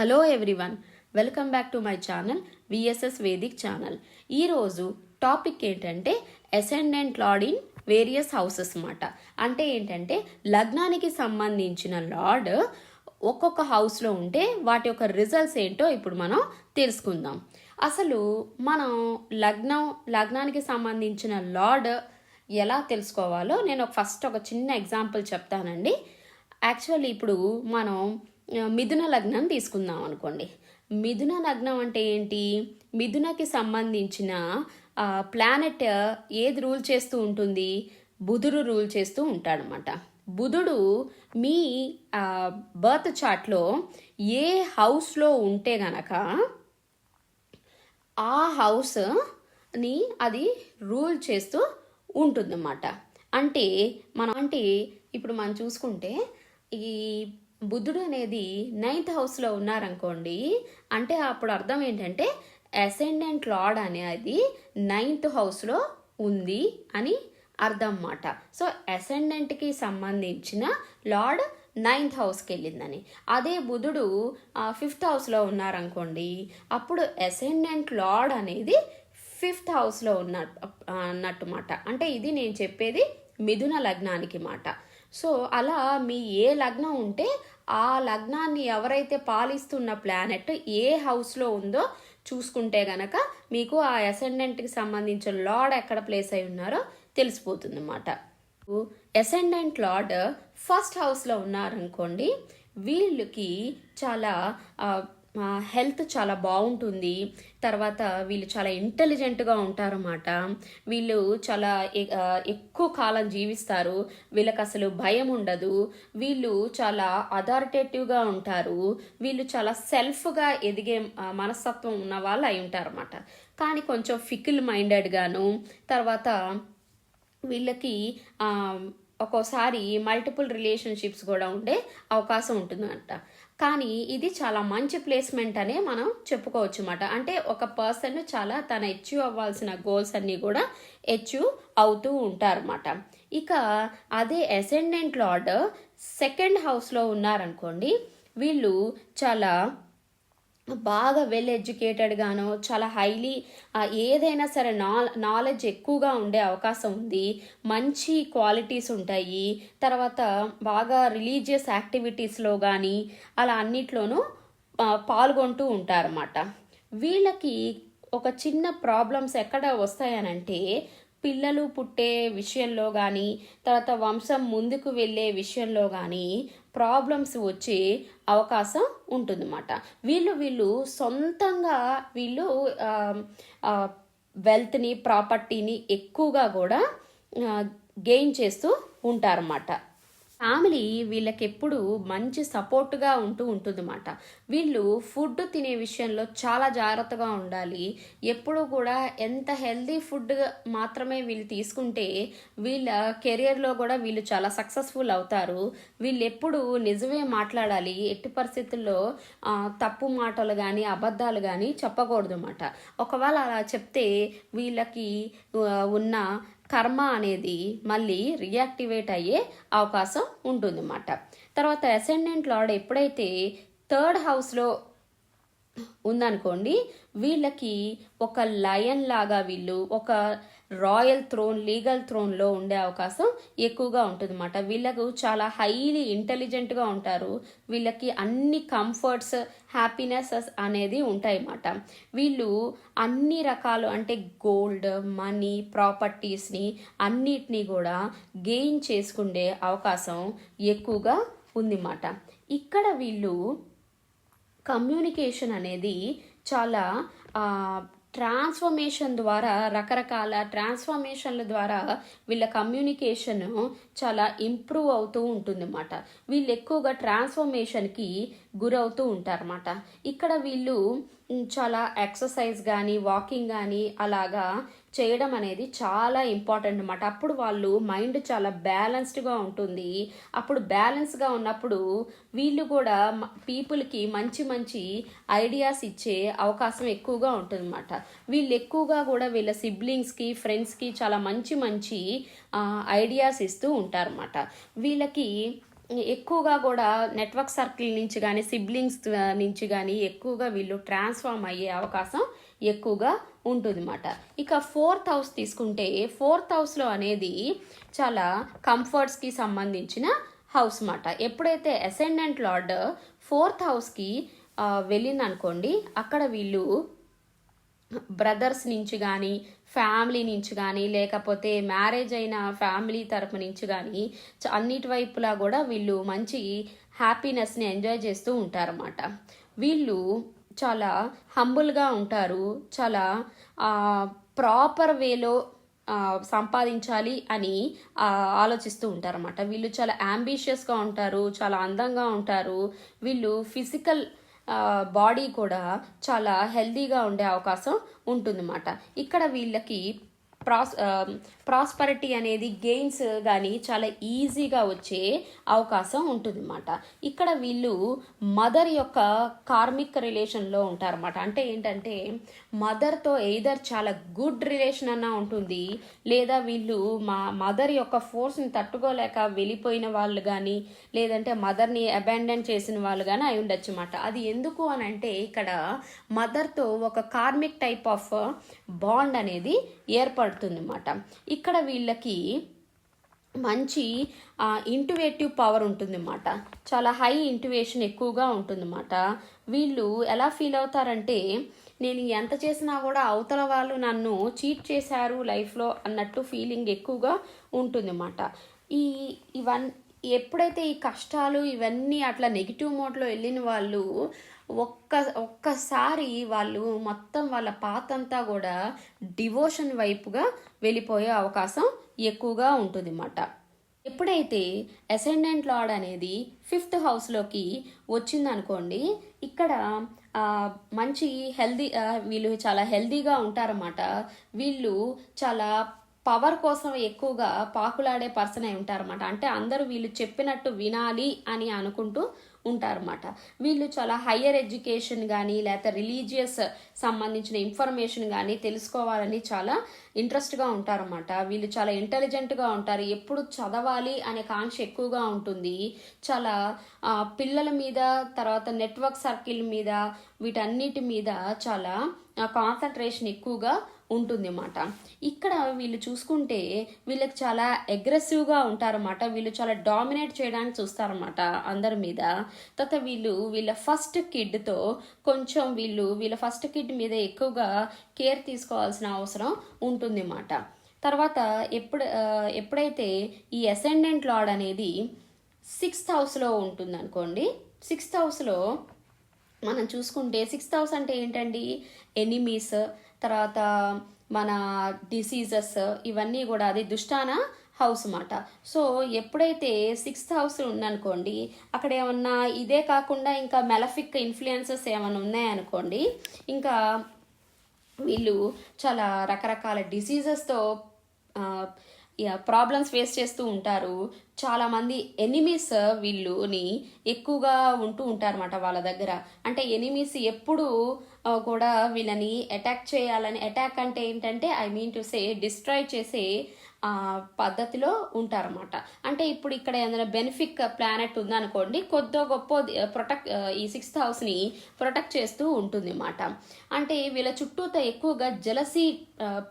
Hello everyone welcome back to my channel VSS Vedic channel. ఈరోజు topic ఏంటంటే ascendant lord in various houses అన్నమాట అంటే ఏంటంటే లగ్నానికి సంబంధించిన లార్డ్ ఒక్కొక్క హౌస్లో ఉంటే వాటి యొక్క రిజల్ట్స్ ఏంటో ఇప్పుడు మనం తెలుసుకుందాం. అసలు మనం లగ్నం లగ్నానికి సంబంధించిన లార్డ్ ఎలా తెలుసుకోవాలో నేను ఫస్ట్ ఒక చిన్న ఎగ్జాంపుల్ చెప్తానండి. యాక్చువల్లీ ఇప్పుడు మనం మిథున లగ్నం తీసుకుందాం అనుకోండి. మిథున లగ్నం అంటే ఏంటి? మిథునకి సంబంధించిన ప్లానెట్ ఏది రూల్ చేస్తూ ఉంటుంది? బుధుడు రూల్ చేస్తూ ఉంటాడనమాట. బుధుడు మీ బర్త్ చార్ట్లో ఏ హౌస్లో ఉంటే గనక ఆ హౌస్ని అది రూల్ చేస్తూ ఉంటుందన్నమాట. అంటే మనం అంటే ఇప్పుడు మనం చూసుకుంటే ఈ బుద్ధుడు అనేది నైన్త్ హౌస్లో ఉన్నారనుకోండి అంటే అప్పుడు అర్థం ఏంటంటే అసెండెంట్ లార్డ్ అనేది నైన్త్ హౌస్లో ఉంది అని అర్థం అన్నమాట సో అసెండెంట్కి సంబంధించిన లార్డ్ నైన్త్ హౌస్కి వెళ్ళిందని. అదే బుధుడు ఫిఫ్త్ హౌస్లో ఉన్నారనుకోండి అప్పుడు అసెండెంట్ లార్డ్ అనేది ఫిఫ్త్ హౌస్లో ఉన్న అన్నట్టు మాట అంటే ఇది నేను చెప్పేది మిథున లగ్నానికి మాట. సో అలా మీ ఏ లగ్నం ఉంటే ఆ లగ్నాన్ని ఎవరైతే పాలిస్తున్న ప్లానెట్ ఏ హౌస్లో ఉందో చూసుకుంటే గనక మీకు ఆ అసెండెంట్కి సంబంధించిన లార్డ్ ఎక్కడ ప్లేస్ అయి ఉన్నారో తెలిసిపోతుంది అన్నమాట అసెండెంట్ లార్డ్ ఫస్ట్ హౌస్లో ఉన్నారనుకోండి వీళ్ళకి చాలా హెల్త్ చాలా బాగుంటుంది. తర్వాత వీళ్ళు చాలా ఇంటెలిజెంట్గా ఉంటారన్నమాట. వీళ్ళు చాలా ఎక్కువ కాలం జీవిస్తారు. వీళ్ళకి అసలు భయం ఉండదు. వీళ్ళు చాలా అథారిటేటివ్గా ఉంటారు. వీళ్ళు చాలా సెల్ఫ్గా ఎదిగే మనస్తత్వం ఉన్న వాళ్ళు అయి ఉంటారన్నమాట. కానీ కొంచెం ఫికిల్ మైండెడ్గాను తర్వాత వీళ్ళకి ఒక్కోసారి మల్టిపుల్ రిలేషన్షిప్స్ కూడా ఉండే అవకాశం ఉంటుందంట కానీ ఇది చాలా మంచి ప్లేస్మెంట్ అనే మనం చెప్పుకోవచ్చు అన్నమాట అంటే ఒక పర్సన్ చాలా తన అచీవ్ అవ్వాల్సిన గోల్స్ అన్నీ కూడా అచీవ్ అవుతూ ఉంటారన్నమాట. ఇక అదే అసెండెంట్ లార్డ్ సెకండ్ హౌస్లో ఉన్నారనుకోండి వీళ్ళు చాలా బాగా వెల్ ఎడ్యుకేటెడ్గానో చాలా హైలీ ఏదైనా సరే నా నాలెడ్జ్ ఎక్కువగా ఉండే అవకాశం ఉంది. మంచి క్వాలిటీస్ ఉంటాయి. తర్వాత బాగా రిలీజియస్ యాక్టివిటీస్లో కానీ అలా అన్నిట్లోనూ పాల్గొంటూ ఉంటారన్నమాట. వీళ్ళకి ఒక చిన్న ప్రాబ్లమ్స్ ఎక్కడ వస్తాయనంటే పిల్లలు పుట్టే విషయంలో కానీ తర్వాత వంశం ముందుకు వెళ్ళే విషయంలో కానీ ప్రాబ్లమ్స్ వచ్చే అవకాశం ఉంటుందన్నమాట. వీళ్ళు వీళ్ళు సొంతంగా వీళ్ళు వెల్త్ని ప్రాపర్టీని ఎక్కువగా కూడా గెయిన్ చేస్తూ ఉంటారన్నమాట. ఫ్యామిలీ వీళ్ళకి ఎప్పుడు మంచి సపోర్ట్గా ఉంటూ ఉంటుందన్నమాట. వీళ్ళు ఫుడ్ తినే విషయంలో చాలా జాగ్రత్తగా ఉండాలి. ఎప్పుడు కూడా ఎంత హెల్దీ ఫుడ్ మాత్రమే వీళ్ళు తీసుకుంటే వీళ్ళ కెరియర్లో కూడా వీళ్ళు చాలా సక్సెస్ఫుల్ అవుతారు. వీళ్ళు ఎప్పుడు నిజమే మాట్లాడాలి. ఎట్టి పరిస్థితుల్లో తప్పు మాటలు కానీ అబద్ధాలు కానీ చెప్పకూడదు అన్నమాట ఒకవేళ అలా చెప్తే వీళ్ళకి ఉన్న కర్మ అనేది మళ్ళీ రియాక్టివేట్ అయ్యే అవకాశం ఉంటుందన్నమాట. తర్వాత అసెండెంట్ లార్డ్ ఎప్పుడైతే థర్డ్ హౌస్లో ఉందనుకోండి వీళ్ళకి ఒక లయన్ లాగా వీళ్ళు ఒక రాయల్ థ్రోన్ లీగల్ థ్రోన్లో ఉండే అవకాశం ఎక్కువగా ఉంటుందన్నమాట. వీళ్ళకు చాలా హైలీ ఇంటెలిజెంట్గా ఉంటారు. వీళ్ళకి అన్ని కంఫర్ట్స్ హ్యాపీనెస్ అనేది ఉంటాయన్నమాట. వీళ్ళు అన్ని రకాలు అంటే గోల్డ్ మనీ ప్రాపర్టీస్ని అన్నిటినీ కూడా గెయిన్ చేసుకునే అవకాశం ఎక్కువగా ఉందన్నమాట. ఇక్కడ వీళ్ళు కమ్యూనికేషన్ అనేది చాలా ట్రాన్స్ఫర్మేషన్ ద్వారా రకరకాల ట్రాన్స్ఫర్మేషన్ల ద్వారా వీళ్ళ కమ్యూనికేషన్ చాలా ఇంప్రూవ్ అవుతూ ఉంటుందన్నమాట. వీళ్ళు ఎక్కువగా ట్రాన్స్ఫర్మేషన్కి గురవుతూ ఉంటారన్నమాట. ఇక్కడ వీళ్ళు చాలా ఎక్సర్సైజ్ కానీ వాకింగ్ కానీ అలాగా చేయడం అనేది చాలా ఇంపార్టెంట్ అనమాట అప్పుడు వాళ్ళు మైండ్ చాలా బ్యాలెన్స్డ్గా ఉంటుంది. అప్పుడు బ్యాలెన్స్గా ఉన్నప్పుడు వీళ్ళు కూడా పీపుల్కి మంచి మంచి ఐడియాస్ ఇచ్చే అవకాశం ఎక్కువగా ఉంటుందన్నమాట. వీళ్ళు ఎక్కువగా కూడా వీళ్ళ సిబ్లింగ్స్కి ఫ్రెండ్స్కి చాలా మంచి మంచి ఐడియాస్ ఇస్తూ ఉంటారన్నమాట. వీళ్ళకి ఎక్కువగా కూడా నెట్వర్క్ సర్కిల్ నుంచి కానీ సిబ్లింగ్స్ నుంచి కానీ ఎక్కువగా వీళ్ళు ట్రాన్స్ఫార్మ్ అయ్యే అవకాశం ఎక్కువగా ఉంటుందన్నమాట. ఇక ఫోర్త్ హౌస్ తీసుకుంటే ఫోర్త్ హౌస్లో అనేది చాలా కంఫర్ట్స్కి సంబంధించిన హౌస్ మాట ఎప్పుడైతే అసెండెంట్ లార్డ్ ఫోర్త్ హౌస్కి వెళ్ళిందనుకోండి అక్కడ వీళ్ళు బ్రదర్స్ నుంచి కానీ ఫ్యామిలీ నుంచి కానీ లేకపోతే మ్యారేజ్ అయిన ఫ్యామిలీ తరపు నుంచి కానీ చ- అన్నిటి వైపులా కూడా వీళ్ళు మంచి హ్యాపీనెస్ని ఎంజాయ్ చేస్తూ ఉంటారన్నమాట. వీళ్ళు చాలా హంబుల్గా ఉంటారు. చాలా ప్రాపర్ వేలో సంపాదించాలి అని ఆలోచిస్తూ ఉంటారన్నమాట. వీళ్ళు చాలా అంబిషియస్గా ఉంటారు చాలా అందంగా ఉంటారు. వీళ్ళు ఫిజికల్ బాడీ కూడా చాలా హెల్దీగా ఉండే అవకాశం ఉంటుందన్నమాట. ఇక్కడ వీళ్ళకి ప్రాస్ ప్రాస్పరిటీ అనేది గెయిన్స్ కానీ చాలా ఈజీగా వచ్చే అవకాశం ఉంటుందన్నమాట. ఇక్కడ వీళ్ళు మదర్ యొక్క కార్మిక్ రిలేషన్లో ఉంటారన్నమాట. అంటే ఏంటంటే మదర్తో ఎయిదర్ చాలా గుడ్ రిలేషన్ అన్న ఉంటుంది లేదా వీళ్ళు మా మదర్ యొక్క ఫోర్స్ని తట్టుకోలేక వెళ్ళిపోయిన వాళ్ళు కానీ లేదంటే మదర్ని అబాండన్ చేసిన వాళ్ళు కానీ అయి ఉండొచ్చు అన్నమాట అది ఎందుకు అని అంటే ఇక్కడ మదర్తో ఒక కార్మిక్ టైప్ ఆఫ్ బాండ్ అనేది ఏర్పడు అన్నమాట ఇక్కడ వీళ్ళకి మంచి ఇంటువేటివ్ పవర్ ఉంటుందన్నమాట. చాలా హై ఇంటువేషన్ ఎక్కువగా ఉంటుందన్నమాట. వీళ్ళు ఎలా ఫీల్ అవుతారంటే నేను ఎంత చేసినా కూడా అవతల వాళ్ళు నన్ను చీట్ చేశారు లైఫ్లో అన్నట్టు ఫీలింగ్ ఎక్కువగా ఉంటుందన్నమాట. ఈ ఇవన్నీ ఎప్పుడైతే ఈ కష్టాలు ఇవన్నీ అట్లా నెగిటివ్ మోడ్లో వెళ్ళిన వాళ్ళు ఒక్క ఒక్కసారి వాళ్ళు మొత్తం వాళ్ళ పాతంతా కూడా డివోషన్ వైపుగా వెళ్ళిపోయే అవకాశం ఎక్కువగా ఉంటుంది అన్నమాట ఎప్పుడైతే అసెండెంట్ లార్డ్ అనేది ఫిఫ్త్ హౌస్లోకి వచ్చిందనుకోండి ఇక్కడ మంచి హెల్దీ వీళ్ళు చాలా హెల్దీగా ఉంటారన్నమాట. వీళ్ళు చాలా పవర్ కోసం ఎక్కువగా పాకులాడే పర్సన్ అయి ఉంటారన్నమాట. అంటే అందరూ వీళ్ళు చెప్పినట్టు వినాలి అని అనుకుంటూ ఉంటారన్నమాట. వీళ్ళు చాలా హయ్యర్ ఎడ్యుకేషన్ కానీ లేకపోతే రిలీజియస్ సంబంధించిన ఇన్ఫర్మేషన్ కానీ తెలుసుకోవాలని చాలా ఇంట్రెస్ట్గా ఉంటారన్నమాట. వీళ్ళు చాలా ఇంటెలిజెంట్గా ఉంటారు. ఎప్పుడు చదవాలి అనే కాంక్ష ఎక్కువగా ఉంటుంది. చాలా పిల్లల మీద తర్వాత నెట్వర్క్ సర్కిల్ మీద వీటన్నిటి మీద చాలా కాన్సన్ట్రేషన్ ఎక్కువగా ఉంటుంది అన్నమాట ఇక్కడ వీళ్ళు చూసుకుంటే వీళ్ళకి చాలా అగ్రెసివ్గా ఉంటారన్నమాట. వీళ్ళు చాలా డామినేట్ చేయడానికి చూస్తారన్నమాట అందరి మీద. తర్వాత వీళ్ళు వీళ్ళ ఫస్ట్ కిడ్తో కొంచెం వీళ్ళు వీళ్ళ ఫస్ట్ కిడ్ మీద ఎక్కువగా కేర్ తీసుకోవాల్సిన అవసరం ఉంటుంది అన్నమాట తర్వాత ఎప్పుడు ఎప్పుడైతే ఈ అసెండెంట్ లాడ్ అనేది సిక్స్త్ హౌస్లో ఉంటుంది అనుకోండి సిక్స్త్ హౌస్లో మనం చూసుకుంటే సిక్స్త్ హౌస్ అంటే ఏంటండి? ఎనిమీస్ తర్వాత మన డిసీజెస్ ఇవన్నీ కూడా అది దుష్టాన హౌస్ అన్నమాట సో ఎప్పుడైతే సిక్స్త్ హౌస్ ఉందనుకోండి అక్కడ ఏమన్నా ఇదే కాకుండా ఇంకా మెలఫిక్ ఇన్ఫ్లుయెన్సెస్ ఏమైనా ఉన్నాయనుకోండి ఇంకా వీళ్ళు చాలా రకరకాల డిసీజెస్తో ప్రాబ్లమ్స్ ఫేస్ చేస్తూ ఉంటారు. చాలామంది ఎనిమీస్ వీళ్ళుని ఎక్కువగా ఉంటూ ఉంటారన్నమాట వాళ్ళ దగ్గర. అంటే ఎనిమీస్ ఎప్పుడు కూడా వీళ్ళని అటాక్ చేయాలని అటాక్ అంటే ఏంటంటే I mean to say destroy చేసే పద్ధతిలో ఉంటారన్నమాట. అంటే ఇప్పుడు ఇక్కడ ఏదైనా బెనిఫిక్ ప్లానెట్ ఉందనుకోండి కొద్దో గొప్ప ప్రొటెక్ట్ ఈ సిక్స్త్ హౌస్ని ప్రొటెక్ట్ చేస్తూ ఉంటుంది అన్నమాట అంటే వీళ్ళ చుట్టూతో ఎక్కువగా జలసీ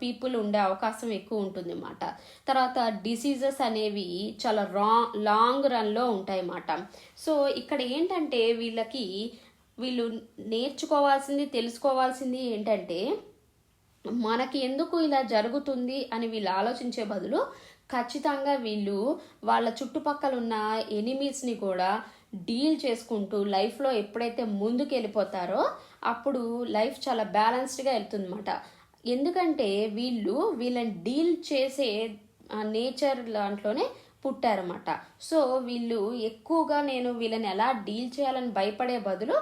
పీపుల్ ఉండే అవకాశం ఎక్కువ ఉంటుంది అన్నమాట తర్వాత డిసీజెస్ అనేవి చాలా రా లాంగ్ రన్లో ఉంటాయి అన్నమాట సో ఇక్కడ ఏంటంటే వీళ్ళకి వీళ్ళు నేర్చుకోవాల్సింది తెలుసుకోవాల్సింది ఏంటంటే మనకి ఎందుకు ఇలా జరుగుతుంది అని వీళ్ళు ఆలోచించే బదులు ఖచ్చితంగా వీళ్ళు వాళ్ళ చుట్టుపక్కల ఉన్న ఎనిమీస్ని కూడా డీల్ చేసుకుంటూ లైఫ్లో ఎప్పుడైతే ముందుకు వెళ్ళిపోతారో అప్పుడు లైఫ్ చాలా బ్యాలెన్స్డ్గా వెళ్తుందన్నమాట. ఎందుకంటే వీళ్ళు వీళ్ళని డీల్ చేసే నేచర్ దాంట్లోనే పుట్టారన్నమాట. సో వీళ్ళు ఎక్కువగా నేను వీళ్ళని ఎలా డీల్ చేయాలని భయపడే బదులు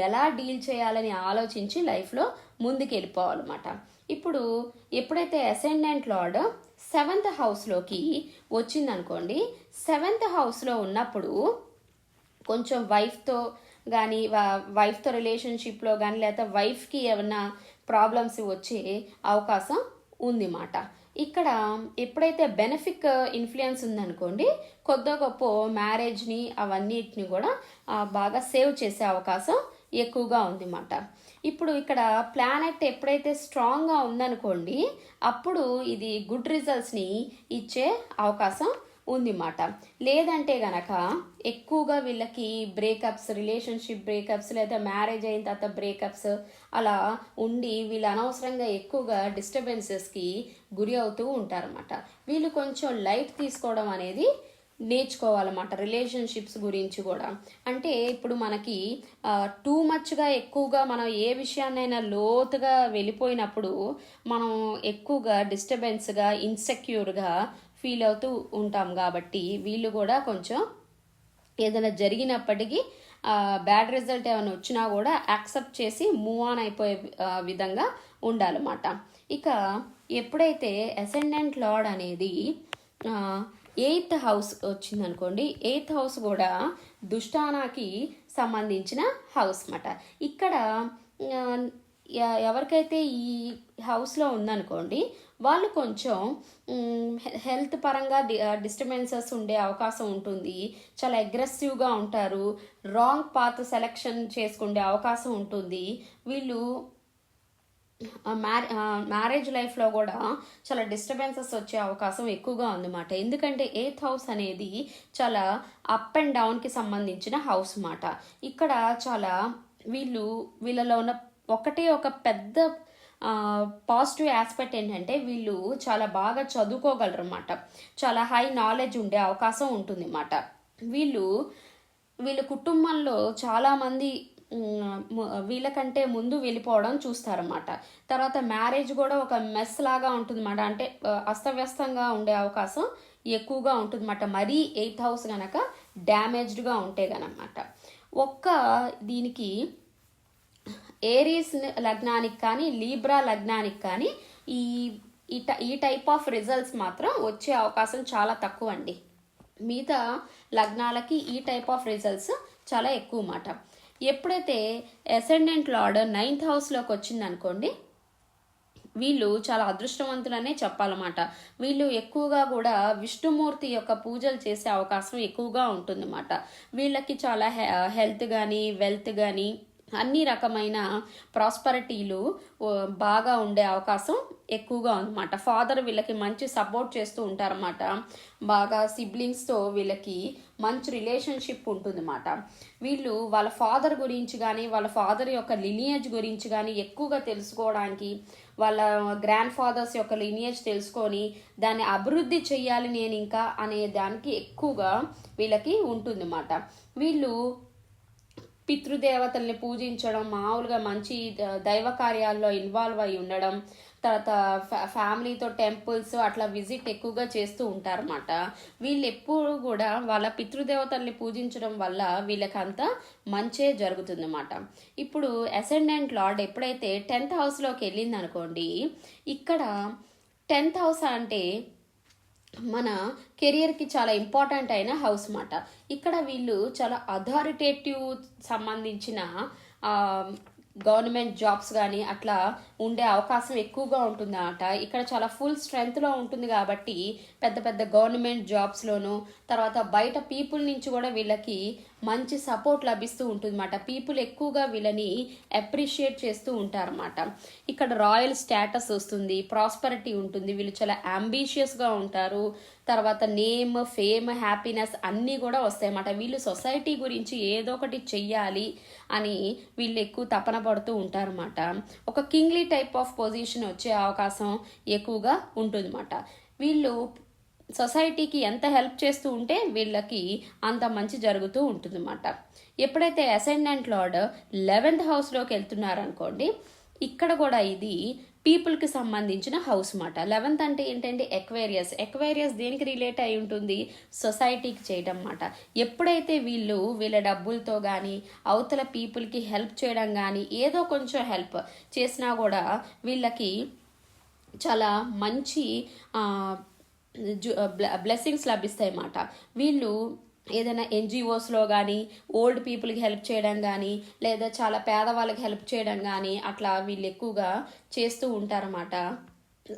ఎలా డీల్ చేయాలని ఆలోచించి లైఫ్లో ముందుకు వెళ్ళిపోవాలన్నమాట ఇప్పుడు ఎప్పుడైతే అసెండెంట్ లార్డ్ సెవెంత్ హౌస్లోకి వచ్చిందనుకోండి సెవెంత్ హౌస్లో ఉన్నప్పుడు కొంచెం వైఫ్తో కానీ వైఫ్తో రిలేషన్షిప్లో కానీ లేకపోతే వైఫ్కి ఏమన్నా ప్రాబ్లమ్స్ వచ్చే అవకాశం ఉంది మాట ఇక్కడ ఎప్పుడైతే బెనిఫిక్ ఇన్ఫ్లుయెన్స్ ఉందనుకోండి కొద్ది గొప్ప మ్యారేజ్ని అవన్నిటిని కూడా బాగా సేవ్ చేసే అవకాశం ఎక్కువగా ఉంది మాట ఇప్పుడు ఇక్కడ ప్లానెట్ ఎప్పుడైతే స్ట్రాంగ్గా ఉందనుకోండి అప్పుడు ఇది గుడ్ రిజల్ట్స్ని ఇచ్చే అవకాశం ఉంది మాట లేదంటే గనక ఎక్కువగా వీళ్ళకి బ్రేకప్స్ రిలేషన్షిప్ బ్రేకప్స్ లేదా మ్యారేజ్ అయిన తర్వాత బ్రేకప్స్ అలా ఉండి వీళ్ళు అనవసరంగా ఎక్కువగా డిస్టర్బెన్సెస్కి గురి అవుతూ ఉంటారన్నమాట. వీళ్ళు కొంచెం లైట్ తీసుకోవడం అనేది నేర్చుకోవాలన్నమాట రిలేషన్షిప్స్ గురించి కూడా. అంటే ఇప్పుడు మనకి టూ మచ్గా ఎక్కువగా మనం ఏ విషయాన్నైనా లోతుగా వెళ్ళిపోయినప్పుడు మనం ఎక్కువగా డిస్టర్బెన్స్గా ఇన్సెక్యూర్గా ఫీల్ అవుతూ ఉంటాం కాబట్టి వీళ్ళు కూడా కొంచెం ఏదైనా జరిగినప్పటికీ బ్యాడ్ రిజల్ట్ ఏమైనా వచ్చినా కూడా యాక్సెప్ట్ చేసి మూవ్ ఆన్ అయిపోయే విధంగా ఉండాలన్నమాట. ఇక ఎప్పుడైతే అసెండెంట్ లార్డ్ అనేది ఎయిత్ హౌస్ వచ్చిందనుకోండి ఎయిత్ హౌస్ కూడా దుష్టానాకి సంబంధించిన హౌస్ అన్నమాట. ఇక్కడ ఎవరికైతే ఈ హౌస్లో ఉందనుకోండి వాళ్ళు కొంచెం హెల్త్ పరంగా డిస్టర్బెన్సెస్ ఉండే అవకాశం ఉంటుంది చాలా అగ్రెసివ్గా ఉంటారు రాంగ్ పాత్ సెలెక్షన్ చేసుకునే అవకాశం ఉంటుంది వీళ్ళు మ్యారే మ్యారేజ్ లైఫ్లో కూడా చాలా డిస్టర్బెన్సెస్ వచ్చే అవకాశం ఎక్కువగా ఉందన్నమాట. ఎందుకంటే ఎయిత్ హౌస్ అనేది చాలా అప్ అండ్ డౌన్కి సంబంధించిన హౌస్ మాట ఇక్కడ చాలా వీళ్ళు వీళ్ళలో ఉన్న ఒకటే ఒక పెద్ద పాజిటివ్ ఆస్పెక్ట్ ఏంటంటే వీళ్ళు చాలా బాగా చదువుకోగలరు అన్నమాట చాలా హై నాలెడ్జ్ ఉండే అవకాశం ఉంటుంది అన్నమాట వీళ్ళు వీళ్ళ కుటుంబంలో చాలామంది వీళ్ళకంటే ముందు వెళ్ళిపోవడం చూస్తారన్నమాట. తర్వాత మ్యారేజ్ కూడా ఒక మెస్ లాగా ఉంటుందన్నమాట. అంటే అస్తవ్యస్తంగా ఉండే అవకాశం ఎక్కువగా ఉంటుందన్నమాట. మరీ ఎయిత్ హౌస్ కనుక డ్యామేజ్డ్గా ఉంటే కనమాట ఒక్క దీనికి ఏరీస్ లగ్నానికి కానీ లీబ్రా లగ్నానికి కానీ ఈ ఈ టై- ఈ టైప్ ఆఫ్ రిజల్ట్స్ మాత్రం వచ్చే అవకాశం చాలా తక్కువ అండి మిగతా లగ్నాలకి ఈ టైప్ ఆఫ్ రిజల్ట్స్ చాలా ఎక్కువ మాట ఎప్పుడైతే అసెండెంట్ లార్డ్ నైన్త్ హౌస్లోకి వచ్చింది అనుకోండి వీళ్ళు చాలా అదృష్టవంతులనే చెప్పాలన్నమాట. వీళ్ళు ఎక్కువగా కూడా విష్ణుమూర్తి యొక్క పూజలు చేసే అవకాశం ఎక్కువగా ఉంటుందన్నమాట. వీళ్ళకి చాలా హె హెల్త్ కానీ వెల్త్ కానీ అన్ని రకమైన ప్రాస్పరిటీలు బాగా ఉండే అవకాశం ఎక్కువగా ఉందన్నమాట. ఫాదర్ వీళ్ళకి మంచి సపోర్ట్ చేస్తూ ఉంటారన్నమాట. బాగా సిబ్లింగ్స్తో వీళ్ళకి మంచి రిలేషన్షిప్ ఉంటుందన్నమాట. వీళ్ళు వాళ్ళ ఫాదర్ గురించి కానీ వాళ్ళ ఫాదర్ యొక్క లినియేజ్ గురించి కానీ ఎక్కువగా తెలుసుకోవడానికి వాళ్ళ గ్రాండ్ ఫాదర్స్ యొక్క లినియేజ్ తెలుసుకొని దాన్ని అభివృద్ధి చేయాలి నేను ఇంకా అనే దానికి ఎక్కువగా వీళ్ళకి ఉంటుందన్నమాట. వీళ్ళు పితృదేవతల్ని పూజించడం మామూలుగా మంచి ద- దైవ కార్యాల్లో ఇన్వాల్వ్ అయి ఉండడం తర్వాత ఫ్యా- ఫ్యామిలీతో టెంపుల్స్ అట్లా విజిట్ ఎక్కువగా చేస్తూ ఉంటారన్నమాట. వీళ్ళు ఎప్పుడు కూడా వాళ్ళ పితృదేవతల్ని పూజించడం వల్ల వీళ్ళకంతా మంచే జరుగుతుందన్నమాట. ఇప్పుడు అసెండెంట్ లార్డ్ ఎప్పుడైతే టెన్త్ హౌస్లోకి వెళ్ళింది అనుకోండి ఇక్కడ టెన్త్ హౌస్ అంటే మన కెరియర్కి చాలా ఇంపార్టెంట్ అయిన హౌస్ మాట ఇక్కడ వీళ్ళు చాలా అథారిటేటివ్ సంబంధించిన గవర్నమెంట్ జాబ్స్ కానీ అట్లా ఉండే అవకాశం ఎక్కువగా ఉంటుందన్నమాట. ఇక్కడ చాలా ఫుల్ స్ట్రెంగ్త్లో ఉంటుంది కాబట్టి పెద్ద పెద్ద గవర్నమెంట్ జాబ్స్లోను తర్వాత బయట పీపుల్ నుంచి కూడా వీళ్ళకి మంచి సపోర్ట్ లభిస్తూ ఉంటుందన్నమాట. పీపుల్ ఎక్కువగా వీళ్ళని అప్రిషియేట్ చేస్తూ ఉంటారన్నమాట. ఇక్కడ రాయల్ స్టేటస్ వస్తుంది ప్రాస్పరిటీ ఉంటుంది వీళ్ళు చాలా అంబీషియస్గా ఉంటారు. తర్వాత నేమ్ ఫేమ్ హ్యాపీనెస్ అన్నీ కూడా వస్తాయన్నమాట. వీళ్ళు సొసైటీ గురించి ఏదో ఒకటి చెయ్యాలి అని వీళ్ళు ఎక్కువ తపన పడుతూ ఉంటారన్నమాట. ఒక కింగ్లీ టైప్ ఆఫ్ పొజిషన్ వచ్చే అవకాశం ఎక్కువగా ఉంటుందన్నమాట. వీళ్ళు సొసైటీకి ఎంత హెల్ప్ చేస్తూ ఉంటే వీళ్ళకి అంత మంచి జరుగుతూ ఉంటుందన్నమాట. ఎప్పుడైతే అసెండెంట్ లార్డ్ లెవెంత్ హౌస్లోకి వెళ్తున్నారనుకోండి ఇక్కడ కూడా ఇది పీపుల్కి సంబంధించిన హౌస్ మాట. లెవెన్త్ అంటే ఏంటంటే ఎక్వేరియస్. ఎక్వేరియస్ దేనికి రిలేట్ అయి ఉంటుంది? సొసైటీకి చేయడం మాట. ఎప్పుడైతే వీళ్ళు వీళ్ళ డబ్బులతో కానీ అవతల పీపుల్కి హెల్ప్ చేయడం కానీ ఏదో కొంచెం హెల్ప్ చేసినా కూడా వీళ్ళకి చాలా మంచి బ్లెస్సింగ్స్ లభిస్తాయి అన్నమాట వీళ్ళు ఏదైనా ఎన్జిఓస్లో కానీ ఓల్డ్ పీపుల్కి హెల్ప్ చేయడం కానీ లేదా చాలా పేదవాళ్ళకి హెల్ప్ చేయడం కానీ అట్లా వీళ్ళు ఎక్కువగా చేస్తూ ఉంటారన్నమాట.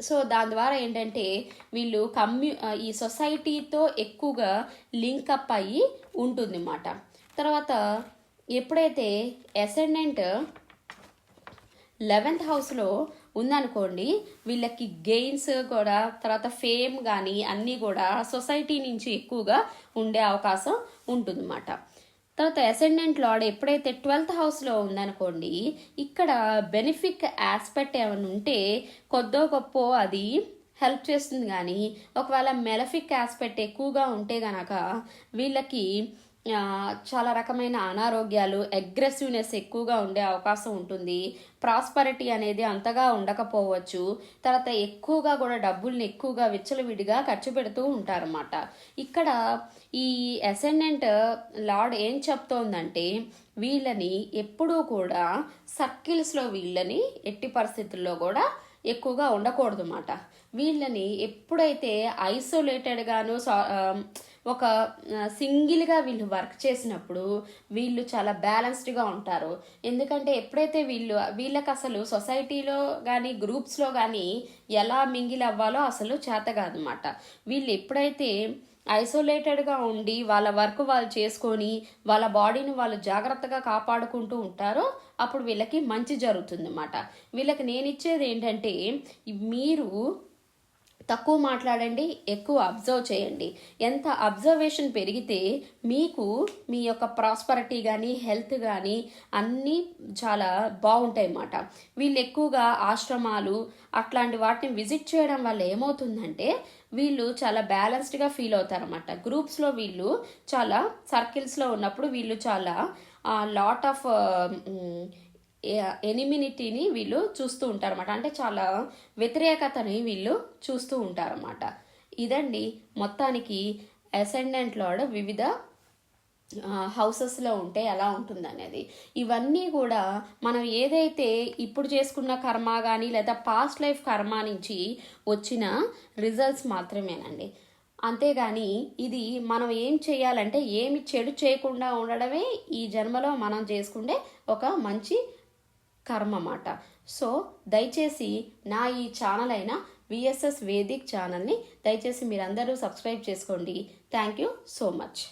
సో దాని ద్వారా ఏంటంటే వీళ్ళు కమ్యూ ఈ సొసైటీతో ఎక్కువగా లింకప్ అయ్యి ఉంటుంది అన్నమాట తర్వాత ఎప్పుడైతే అసెండెంట్ లెవెంత్ హౌస్లో ఉందనుకోండి వీళ్ళకి గెయిన్స్ కూడా తర్వాత ఫేమ్ కానీ అన్నీ కూడా సొసైటీ నుంచి ఎక్కువగా ఉండే అవకాశం ఉంటుందన్నమాట. తర్వాత అసెండెంట్ లార్డ్ ఎప్పుడైతే ట్వెల్త్ హౌస్లో ఉందనుకోండి ఇక్కడ బెనిఫిక్ ఆస్పెక్ట్ ఏమైనా ఉంటే కొద్దో గొప్ప అది హెల్ప్ చేస్తుంది కానీ ఒకవేళ మెలఫిక్ ఆస్పెక్ట్ ఎక్కువగా ఉంటే గనక వీళ్ళకి చాలా రకమైన అనారోగ్యాలు అగ్రెసివ్నెస్ ఎక్కువగా ఉండే అవకాశం ఉంటుంది. ప్రాస్పరిటీ అనేది అంతగా ఉండకపోవచ్చు. తర్వాత ఎక్కువగా కూడా డబ్బుల్ని ఎక్కువగా విచ్చలవిడిగా ఖర్చు పెడుతూ ఉంటారన్నమాట. ఇక్కడ ఈ అసెండెంట్ లార్డ్ ఏం చెప్తోందంటే వీళ్ళని ఎప్పుడూ కూడా సర్కిల్స్లో వీళ్ళని ఎట్టి పరిస్థితుల్లో కూడా ఎక్కువగా ఉండకూడదు అన్నమాట వీళ్ళని ఎప్పుడైతే ఐసోలేటెడ్గాను ఒక సింగిల్గా వీళ్ళు వర్క్ చేసినప్పుడు వీళ్ళు చాలా బ్యాలెన్స్డ్గా ఉంటారు. ఎందుకంటే ఎప్పుడైతే వీళ్ళు వీళ్ళకి అసలు సొసైటీలో కానీ గ్రూప్స్లో కానీ ఎలా మింగిల్ అవ్వాలో అసలు చేత కాదనమాట వీళ్ళు ఎప్పుడైతే ఐసోలేటెడ్గా ఉండి వాళ్ళ వర్క్ వాళ్ళు చేసుకొని వాళ్ళ బాడీని వాళ్ళు జాగ్రత్తగా కాపాడుకుంటూ ఉంటారో అప్పుడు వీళ్ళకి మంచి జరుగుతుంది అన్నమాట వీళ్ళకి నేను ఇచ్చేది ఏంటంటే మీరు తక్కువ మాట్లాడండి ఎక్కువ అబ్జర్వ్ చేయండి. ఎంత అబ్జర్వేషన్ పెరిగితే మీకు మీ యొక్క ప్రాస్పరిటీ కానీ హెల్త్ కానీ అన్నీ చాలా బాగుంటాయి అన్నమాట వీళ్ళు ఎక్కువగా ఆశ్రమాలు అట్లాంటి వాటిని విజిట్ చేయడం వల్ల ఏమవుతుందంటే వీళ్ళు చాలా బ్యాలెన్స్డ్గా ఫీల్ అవుతారన్నమాట. గ్రూప్స్లో వీళ్ళు చాలా సర్కిల్స్లో ఉన్నప్పుడు వీళ్ళు చాలా లాట్ ఆఫ్ ఎనిమినిటీని వీళ్ళు చూస్తూ ఉంటారన్నమాట. అంటే చాలా వ్యతిరేకతని వీళ్ళు చూస్తూ ఉంటారన్నమాట. ఇదండి మొత్తానికి అసెండెంట్ లార్డ్ వివిధ హౌసెస్లో ఉంటే ఎలా ఉంటుంది అనేది ఇవన్నీ కూడా మనం ఏదైతే ఇప్పుడు చేసుకున్న కర్మ కానీ లేదా పాస్ట్ లైఫ్ కర్మ నుంచి వచ్చిన రిజల్ట్స్ మాత్రమేనండి. అంతేగాని ఇది మనం ఏం చేయాలంటే ఏమి చెడు చేయకుండా ఉండడమే ఈ జన్మలో మనం చేసుకుంటే ఒక మంచి కర్మ అన్నమాట సో దయచేసి నా ఈ ఛానల్ అయిన విఎస్ఎస్ వేదిక్ ఛానల్ని దయచేసి మీరందరూ సబ్స్క్రైబ్ చేసుకోండి. Thank you so much